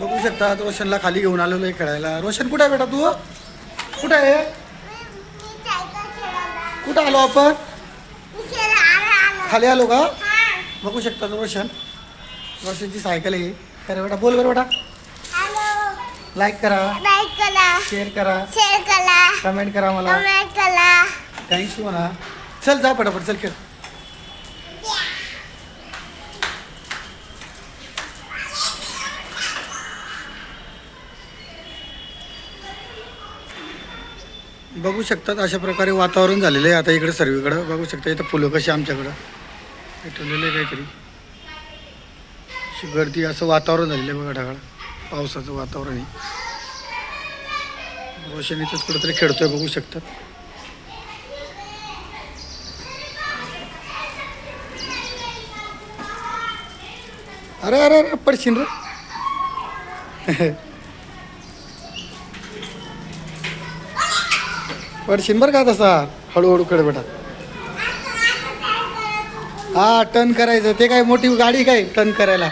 बघू शकता रोशनला खाली घेऊन आलेलो आहे खेळायला. रोशन कुठे आहे बेटा तू? कुठे आहे? कुठं आलो आपण? खाली आलो का? बघू शकता रोशन? रोशनची सायकल आहे. खरं बेटा बोल बरं बेटा. लाईक करा. शेअर करा. कमेंट करा. मला. थँक्यू म्हणा चल जा पटापट चल खेळ. बघू शकतात अशा प्रकारे वातावरण झालेलं आहे. आता इकडे सर्वीकडं बघू शकता इथं फुलं कशी आमच्याकडं. हे ठेवलेलं आहे काहीतरी. अशी गर्दी असं वातावरण झालेलं आहे बघा ढगाळ. पावसाचं वातावरण आहे. रोशन इथंच कुठंतरी खेळतोय बघू शकतात. अरे अरे अरे पडशील रे. पडशील बरं का तसा. हळूहळू खेळ बेटा हा टर्न करायचं. ते काय मोठी गाडी काय टर्न करायला?